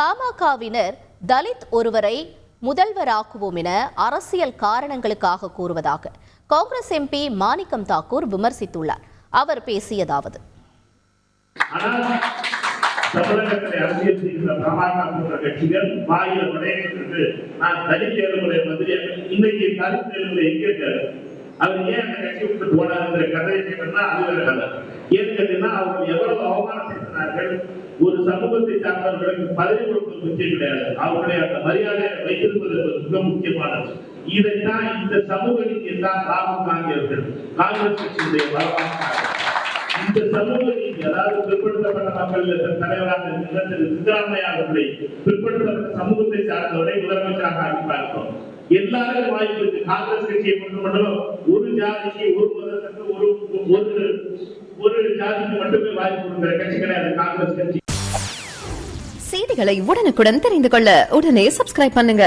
பாமகவினர் தலித் ஒருவரை முதல்வராக்குவோம் என அரசியல் காரணங்களுக்காக கூறுவதாக காங்கிரஸ் எம்பி மாணிக்கம் தாக்கூர் விமர்சித்துள்ளார். அவர் பேசியதாவது. தமிழகத்தில் அரசியல் செய்கிற பாமக போன்ற கட்சிகள் வாயில உடையிட்டு நான் தனி தேர்தலுடைய மந்திரி இன்னைக்கு தனி தேர்தல் எங்க அவர் ஏன் அந்த கட்சி விட்டு போனாருங்கிற கதையை கேட்டோம்னா அது வேற கதை. ஏன்னு கேட்டீங்கன்னா அவங்க எவ்வளவு அவமானப்படுத்தினார்கள்? ஒரு சமூகத்தை சார்ந்தவர்களுக்கு பதவி கொடுப்பது முக்கியம் கிடையாது. அவர்களை அந்த மரியாதையை வைத்திருப்பது என்பது மிக முக்கியமானது. இதைத்தான் இந்த சமூக நீதியை தான் ராகுல் காந்தி அவர்கள் காங்கிரஸ் கட்சியுடைய பலமாக இந்த சமூக நீதி அதாவது பிற்படுத்தப்பட்ட மக்கள் தலைவராக இருக்கின்ற திரு சித்தராமையா அவர்களை பிற்படுத்தப்பட்ட சமூகத்தை சார்ந்தவரை முதலமைச்சராக எல்லாருக்கும் வாய்ப்பு இருக்கு. காங்கிரஸ் கட்சியை பொறுத்த மட்டும் ஒரு ஜாதிக்கு ஒரு மதத்துக்கு ஒரு ஒரு ஒரு ஜாதிக்கு மட்டுமே வாய்ப்பு கொடுக்கிற கட்சி கிடையாது. காங்கிரஸ் கட்சி. செய்திகளை உடனுக்குடன் தெரிந்து கொள்ள உடனே சப்ஸ்கிரைப் பண்ணுங்க.